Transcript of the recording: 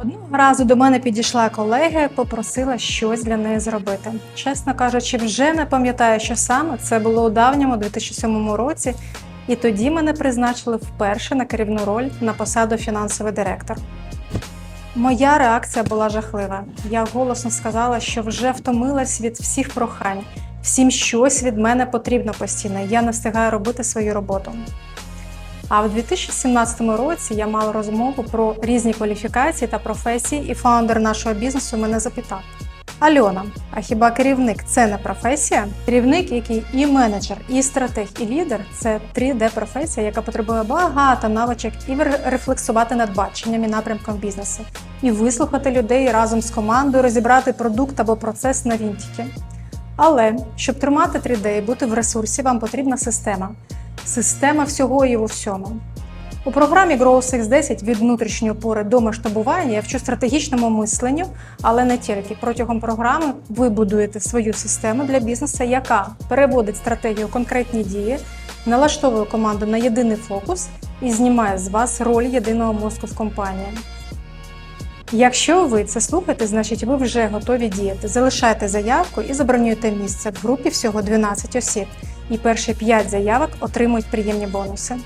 Одного разу до мене підійшла колега, попросила щось для неї зробити. Чесно кажучи, вже не пам'ятаю, що саме це було у давньому 2007 році, і тоді мене призначили вперше на керівну роль на посаду фінансовий директор. Моя реакція була жахлива. Я голосно сказала, що вже втомилась від всіх прохань. Всім щось від мене потрібно постійно. Я не встигаю робити свою роботу. А в 2017 році я мала розмову про різні кваліфікації та професії, і фаундер нашого бізнесу мене запитав: Альона, а хіба керівник це не професія? Керівник, який і менеджер, і стратег, і лідер це 3D-професія, яка потребує багато навичок і рефлексувати над баченням і напрямком бізнесу, і вислухати людей разом з командою, розібрати продукт або процес на вінтики. Але щоб тримати 3D і бути в ресурсі, вам потрібна система. Система всього і у всьому. У програмі Growth X10 від внутрішньої опори до масштабування я вчу стратегічному мисленню, але не тільки. Протягом програми ви будуєте свою систему для бізнесу, яка переводить стратегію у конкретні дії, налаштовує команду на єдиний фокус і знімає з вас роль єдиного мозку в компанії. Якщо ви це слухаєте, значить ви вже готові діяти. Залишайте заявку і забронюйте місце в групі всього 12 осіб. І перші 5 заявок отримують приємні бонуси.